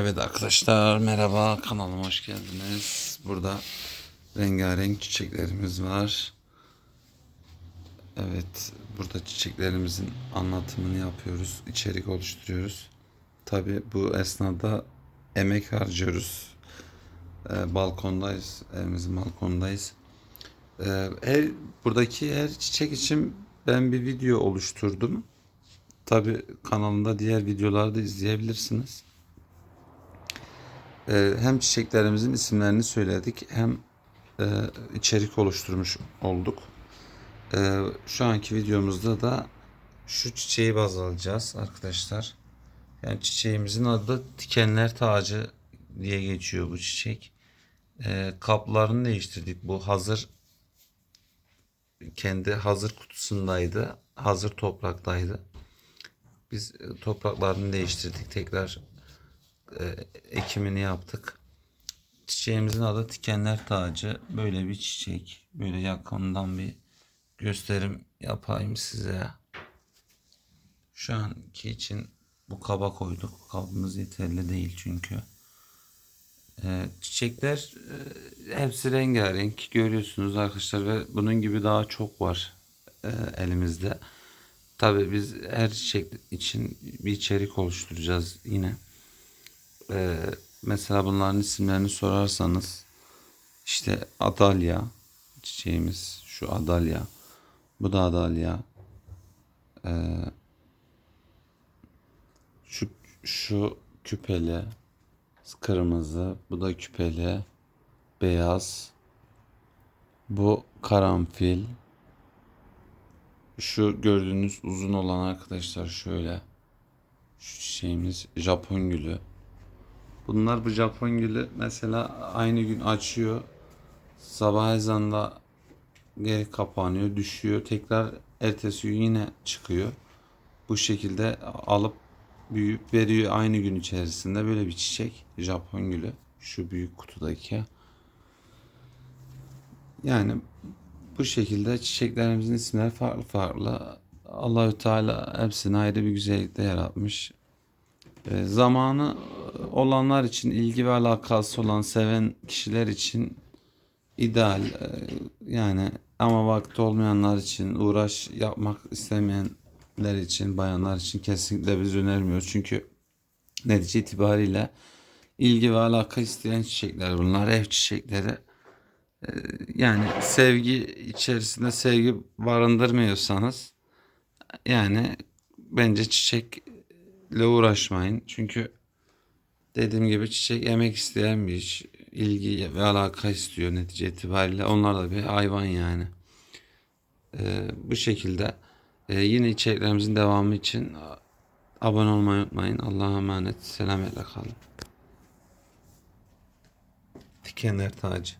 Evet arkadaşlar merhaba kanalıma hoş geldiniz. Burada rengarenk çiçeklerimiz var. Evet burada çiçeklerimizin anlatımını yapıyoruz. içerik oluşturuyoruz. Tabi bu esnada emek harcıyoruz. Ee, balkondayız. Evimizin balkondayız. Ee, her, buradaki her çiçek için ben bir video oluşturdum. Tabi kanalımda diğer videoları da izleyebilirsiniz. Ee, hem çiçeklerimizin isimlerini söyledik hem e, içerik oluşturmuş olduk. Ee, şu anki videomuzda da şu çiçeği baz alacağız arkadaşlar. Yani çiçeğimizin adı dikenler tacı diye geçiyor bu çiçek. Ee, kaplarını değiştirdik. Bu hazır kendi hazır kutusundaydı. Hazır topraktaydı. Biz e, topraklarını değiştirdik. Tekrar e, ekimini yaptık. Çiçeğimizin adı tikenler tacı. Böyle bir çiçek. Böyle yakından bir gösterim yapayım size. Şu anki için bu kaba koyduk. Kabımız yeterli değil çünkü. E, çiçekler e, hepsi rengarenk görüyorsunuz arkadaşlar ve bunun gibi daha çok var e, elimizde. Tabii biz her çiçek için bir içerik oluşturacağız yine. Ee, mesela bunların isimlerini sorarsanız işte Adalya çiçeğimiz şu Adalya. Bu da Adalya. Ee, şu şu küpeli kırmızı. Bu da küpeli beyaz. Bu karanfil. Şu gördüğünüz uzun olan arkadaşlar şöyle. Şu çiçeğimiz Japon gülü. Bunlar bu Japon gülü mesela aynı gün açıyor. Sabah ezanında geri kapanıyor, düşüyor. Tekrar ertesi gün yine çıkıyor. Bu şekilde alıp büyüyüp veriyor aynı gün içerisinde böyle bir çiçek. Japon gülü. Şu büyük kutudaki. Yani bu şekilde çiçeklerimizin isimleri farklı farklı. Allahü Teala hepsini ayrı bir güzellikte yaratmış. E, zamanı olanlar için, ilgi ve alakası olan seven kişiler için ideal. E, yani ama vakti olmayanlar için, uğraş yapmak istemeyenler için, bayanlar için kesinlikle biz önermiyoruz. Çünkü netice itibariyle ilgi ve alaka isteyen çiçekler bunlar, ev çiçekleri. E, yani sevgi içerisinde sevgi barındırmıyorsanız yani bence çiçekle uğraşmayın. Çünkü dediğim gibi çiçek emek isteyen bir ilgi ve alaka istiyor netice itibariyle. Onlar da bir hayvan yani. Ee, bu şekilde Ee, yine içeriklerimizin devamı için abone olmayı unutmayın. Allah'a emanet. Selametle kalın. Dikenler tacı.